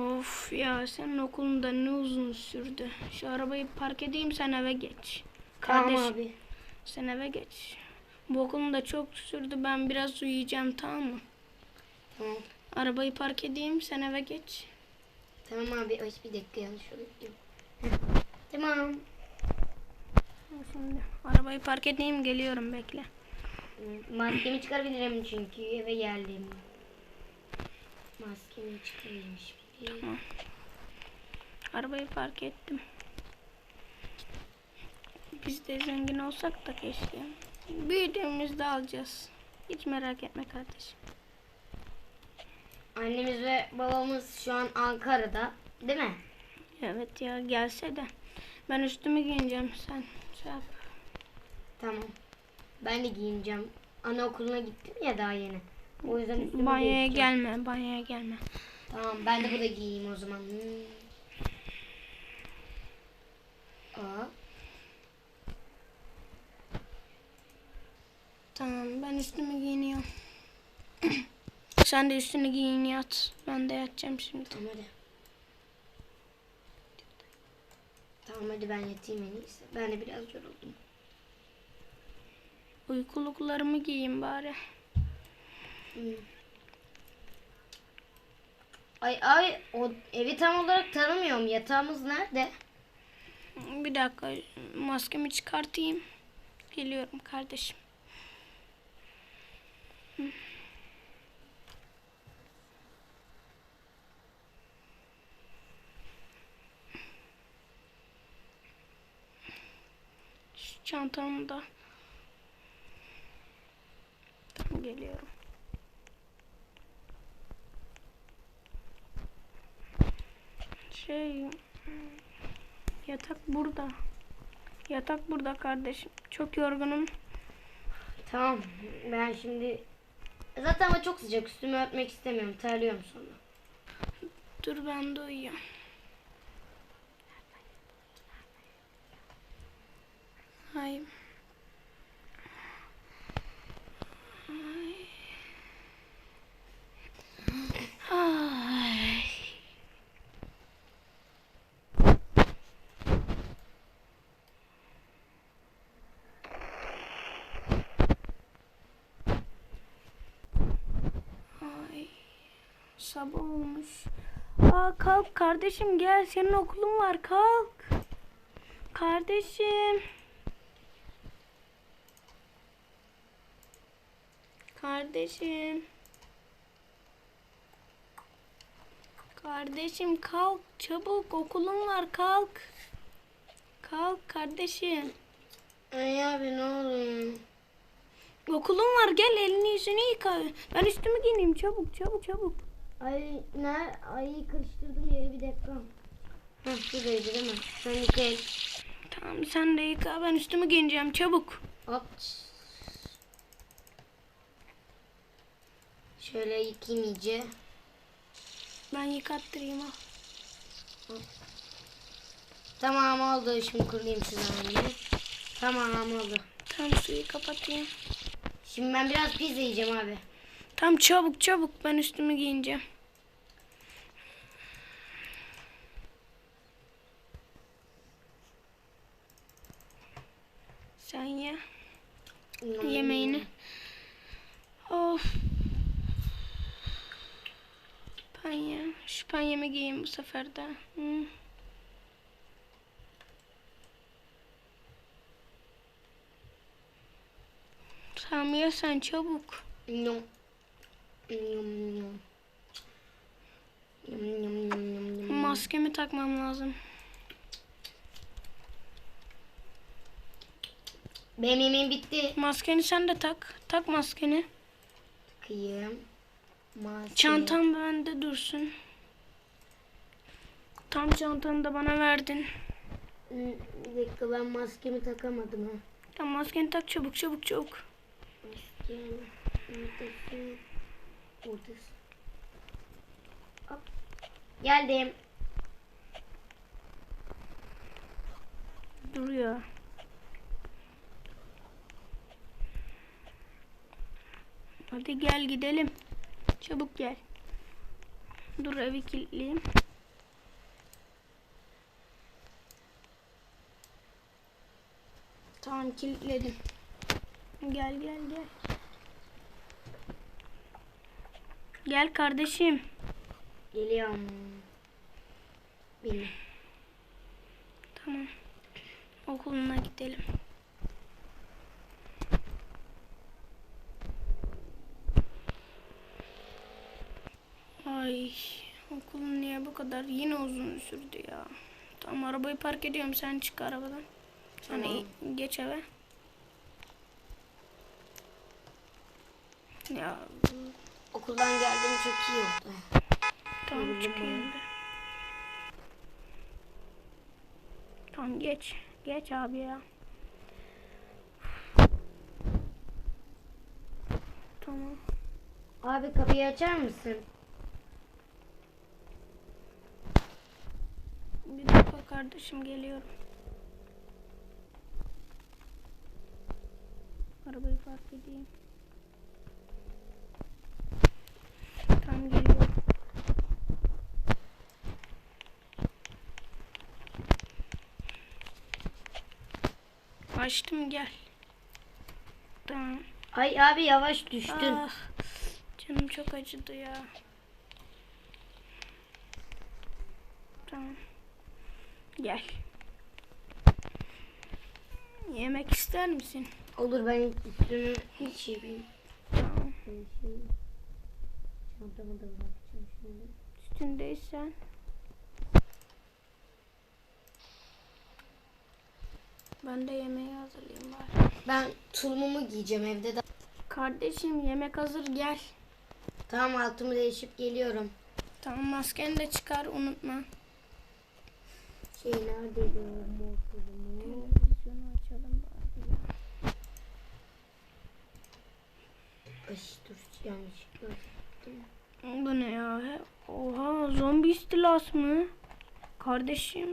Of ya senin okulunda ne uzun sürdü. Şu arabayı park edeyim sen eve geç. Kardeş Tamam abi. sen eve geç. Bu okulun da çok sürdü ben biraz uyuyacağım tamam mı? Tamam. Arabayı park edeyim sen eve geç. Tamam abi. Ay bir dakika yanlış oldu. Tamam. Şimdi arabayı park edeyim geliyorum bekle. Maskemi çıkarabilirim çünkü eve geldim. Maskemi çıkarayım şimdi. Arabayı park ettim. Biz de zengin olsak da keşke. Büyüdüğümüzde alacağız. Hiç merak etme kardeşim. Annemiz ve babamız şu an Ankara'da. Değil mi? Evet ya gelse de. Ben üstümü giyineceğim sen. Şey yap. Tamam. Ben de giyineceğim. Anaokuluna gittim ya daha yeni. O yüzden üstümü Banyoya gelme, banyoya gelme. Tamam ben de burada giyeyim o zaman. Hmm. Aa, Tamam ben üstümü giyiniyorum. sen de üstünü giyin yat. Ben de yatacağım şimdi. tamam hadi. Tamam hadi ben yatayım en iyisi. Ben de biraz yoruldum. Uykuluklarımı giyeyim bari. Hmm. Ay ay o evi tam olarak tanımıyorum. Yatağımız nerede? Bir dakika maskemi çıkartayım. Geliyorum kardeşim. Şu çantamı da Tamam, geliyorum. Şey yatak burada. Yatak burada kardeşim. Çok yorgunum. Tamam ben şimdi zaten hava çok sıcak üstümü örtmek istemiyorum terliyorum sonra. Dur ben de uyuyayım. Ay. Ay. Ay. Ay. Sabah olmuş. Aa kalk kardeşim gel senin okulun var kalk. Kardeşim. Kardeşim. Kardeşim kalk çabuk okulun var kalk. Kalk kardeşim. Ay abi ne oluyor? Okulun var gel elini yüzünü yıka. Ben üstümü giyineyim çabuk çabuk çabuk. Ay ne? Ay karıştırdım yeri bir dakika. Heh şuradaydı değil mi? Sen yıka el. Tamam sen de yıka ben üstümü giyineceğim çabuk. Hop. Şöyle yıkayayım iyice. Ben yıkattırayım al. Tamam oldu. Şimdi kurulayım şu zamanı. Tamam oldu. Tamam suyu kapatayım. Şimdi ben biraz pizza yiyeceğim abi. Tamam çabuk çabuk ben üstümü giyineceğim. Sen ye yemeğini. Of. Ye. Şu ben yemek giyeyim bu sefer de. Hı. Tamam ye sen çabuk. Yum. Yum Maskemi takmam lazım. Benim yemeğim bitti. Maskeni sen de tak. Tak maskeni. Kıyım. Maske. Çantam bende dursun. Tam çantanı da bana verdin. Bir dakika ben maskemi takamadım ha. Tamam maskeni tak çabuk çabuk çabuk. Maskem. Ortası. Buradayız. Hop. Geldim. Duruyor. Hadi gel gidelim. Çabuk gel. Dur evi kilitleyeyim. Tamam kilitledim. Gel gel gel. Gel kardeşim. Geliyorum. Bilmem. Tamam. Okuluna gidelim. Ay okulun niye bu kadar yine uzun sürdü ya. Tamam arabayı park ediyorum sen çık arabadan. Sen Tamam. geç eve. Ya Okuldan geldim çok iyi oldu. tamam çıkıyorum ben. Tamam geç. Geç abi ya. Tamam. Abi kapıyı açar mısın? Bir dakika kardeşim geliyorum. Arabayı park edeyim. Tamam geliyorum. Açtım gel. Tamam. Ay abi yavaş düştün. Ah, canım çok acıdı ya. Tamam. Gel. Yemek ister misin? Olur ben üstümü hiç iyi bilmiyorum. Tamam. Ben şimdi çantamı da bırakacağım şimdi. Üstündeysen. Ben de yemeği hazırlayayım bari. Ben tulumumu giyeceğim evde de. Kardeşim yemek hazır gel. Tamam altımı değişip geliyorum. Tamam maskeni de çıkar unutma. Şey neredeydi o mor tulumu? Televizyonu açalım bari ya. Ay dur yanlışlıkla. Bu ne ya? Oha zombi istilası mı? Kardeşim.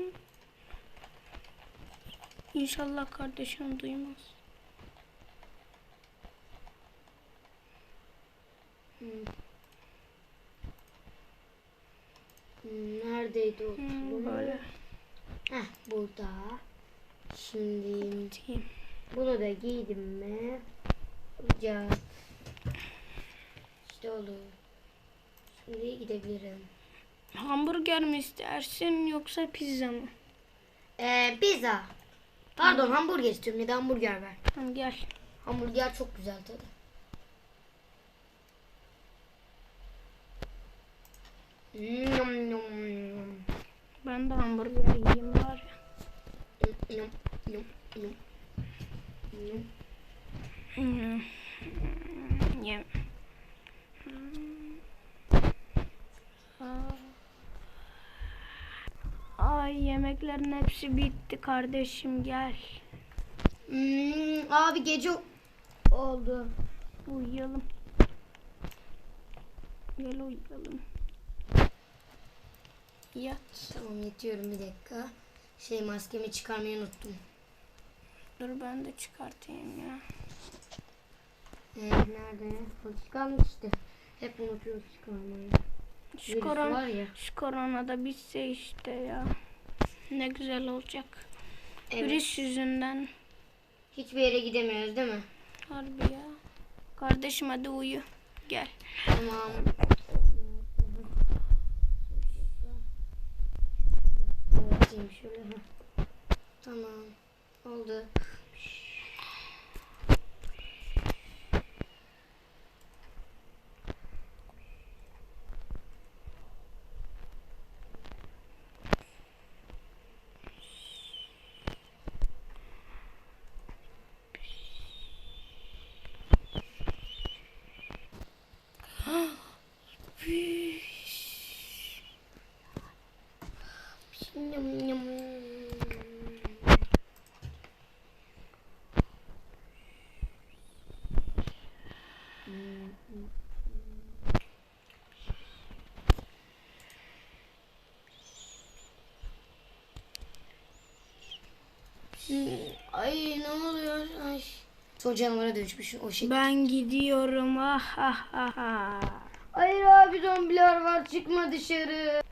İnşallah kardeşim duymaz. Hmm. Hmm, Neredeydi o Hmm, böyle. Heh burada. Şimdi bunu da giydim mi? Olacak. İşte olur. Şimdi gidebilirim. Hamburger mi istersin yoksa pizza mı? Ee, pizza. Pardon hamburger istiyorum. De hamburger ver. Tamam gel. Hamburger çok güzel tadı. Nom nom nom. Ben de hamburger yiyeyim var ya. Nom nom nom. Nom. Yem. Hmm. Aa. Ay yemeklerin hepsi bitti kardeşim gel. Hmm, abi gece oldu. Uyuyalım. Gel uyuyalım. Yat. Tamam yatıyorum bir dakika. Şey maskemi çıkarmayı unuttum. Dur ben de çıkartayım ya. Ee, nerede? Çıkarmış işte. Hep unutuyoruz çıkarmayı. Şu, Virüs koron var ya. şu korona da bitse işte ya. Ne güzel olacak. Evet. Virüs yüzünden. Hiçbir yere gidemiyoruz değil mi? Harbi ya. Kardeşim hadi uyu. Gel. Tamam. Şöyle. Tamam. Oldu. Ay ne oluyor? Ay. Son canavara dönüşmüşüm o şey. Ben gidiyorum. Ah ah ah ah. Hayır abi zombiler var çıkma dışarı.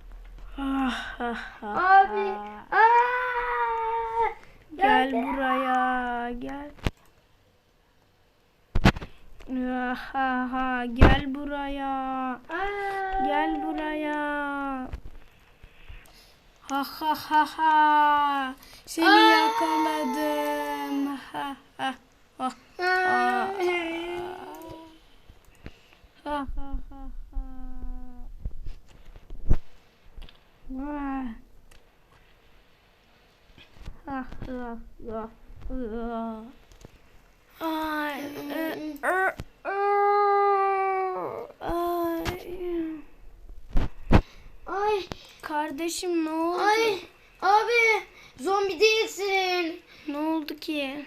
Ah ah ah. Abi. ah. Aa! Gel buraya gel. Ha ha ha gel buraya. Gel buraya. Ha ha ha ha. Seni yakaladım. Ha ha ha. Ha ha ha ha. Vah. Ah, ah, ah, ah. Ay, e, er, er, ay. Ay Kardeşim ne oldu? ay abi zombi değilsin. Ne oldu ki?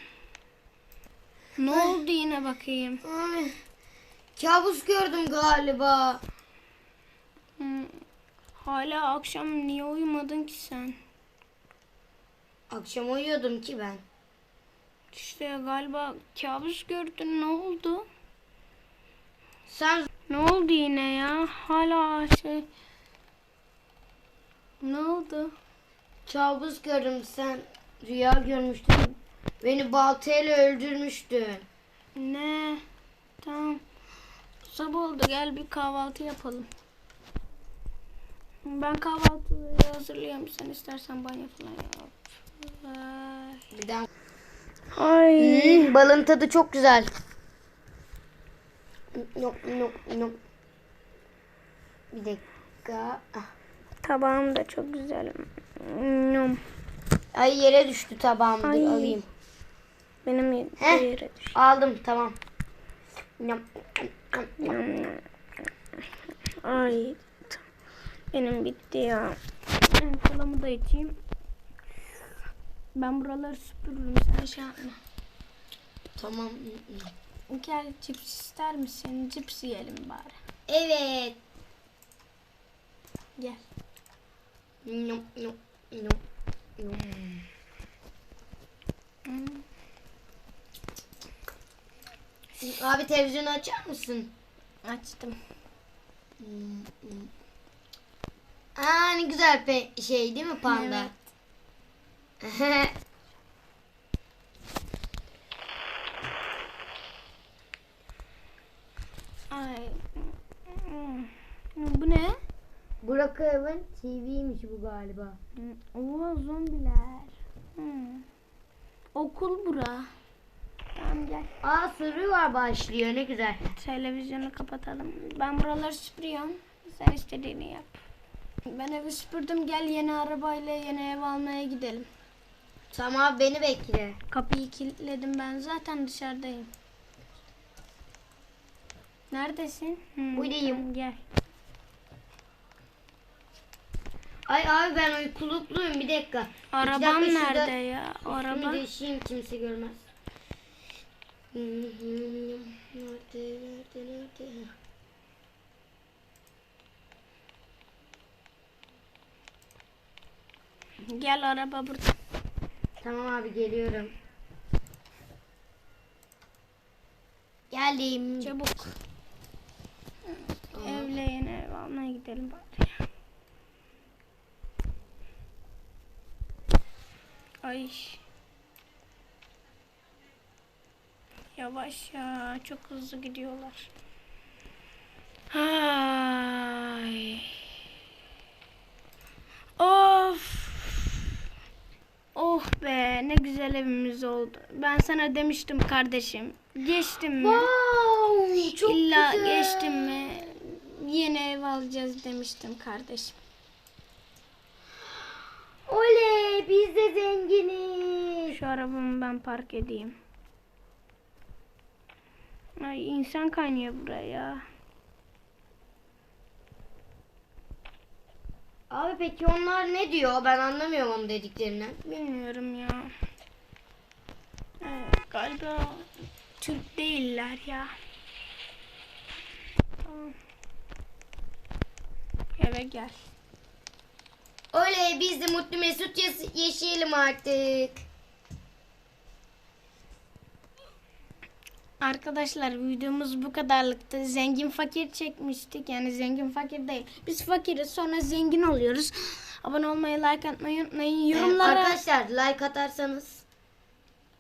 Ne oldu yine bakayım? Ay kabus gördüm galiba. Hı. Hala akşam niye uyumadın ki sen? Akşam uyuyordum ki ben. İşte galiba kabus gördün. Ne oldu? Sen Ne oldu yine ya? Hala şey... Ne oldu? kabus gördüm sen rüya görmüştün. Beni baltayla öldürmüştün. Ne? Tamam. Sabah oldu gel bir kahvaltı yapalım. Ben kahvaltıyı hazırlayayım. Sen istersen banyo falan yap. Ay. Bir daha. Ay. Hmm, balın tadı çok güzel. Yok yok yok. Bir dakika. Ah. Tabağım da çok güzel. Yum. Ay yere düştü tabağım. Dur Ay. alayım. Benim Heh. yere düş. Aldım tamam. Yum, yum. Ay. Benim bitti ya. Ben kolamı da içeyim. Ben buraları süpürürüm. Sen şey yapma. Tamam. Gel cips ister misin? Cips yiyelim bari. Evet. Gel. Yum, yum, yum. Hmm. Abi televizyonu açar mısın? Açtım. Aa ne güzel şey değil mi panda? Ay. Hmm. Bu ne? Burak Evin TV'ymiş bu galiba. Oo zombiler. Hmm. Okul bura. Tamam gel. Aa soru var başlıyor ne güzel. Televizyonu kapatalım. Ben buraları süpürüyorum. Sen istediğini yap. Ben evi süpürdüm. Gel yeni arabayla yeni ev almaya gidelim. Tamam beni bekle. Kapıyı kilitledim ben. Zaten dışarıdayım. Neredesin? Hmm, Buradayım. tamam, gel. Ay abi ben uykulukluyum bir dakika. Arabam dakika şurada nerede ya? Araba. değişeyim kimse görmez. Nerede nerede nerede? Gel araba burada. Tamam abi geliyorum. Geldim. Çabuk. Evle yeni ev almaya gidelim bari. Ay. Yavaş ya. Çok hızlı gidiyorlar. Ay. Of. Oh be ne güzel evimiz oldu. Ben sana demiştim kardeşim. Geçtim mi? Wow, çok İlla güzel. geçtim mi? Yeni ev alacağız demiştim kardeşim. Oley biz de zenginiz. Şu arabamı ben park edeyim. Ay insan kaynıyor buraya. Abi peki onlar ne diyor? Ben anlamıyorum onun dediklerini. Bilmiyorum ya. Galiba Türk değiller ya. Tamam. Eve gel. Oley biz de mutlu mesut yaş- yaşayalım artık. Arkadaşlar videomuz bu kadarlıktı. Zengin fakir çekmiştik. Yani zengin fakir değil. Biz fakiriz sonra zengin oluyoruz. Abone olmayı, like atmayı unutmayın. Ee, Yorumlara arkadaşlar like atarsanız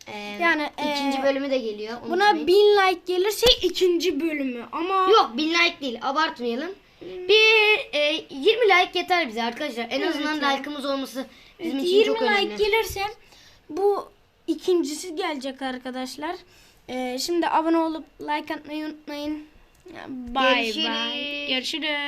Ee, Yani, ikinci ee, bölümü de geliyor. Buna unutmayın. bin like gelirse ikinci bölümü ama Yok bin like değil abartmayalım. Bir e, 20 like yeter bize arkadaşlar. En Evet azından ya. like'ımız olması bizim için 20 çok like önemli. gelirse bu ikincisi gelecek arkadaşlar. Ee, şimdi abone olup like atmayı unutmayın. Bye bye. Görüşürüz. Görüşürüz.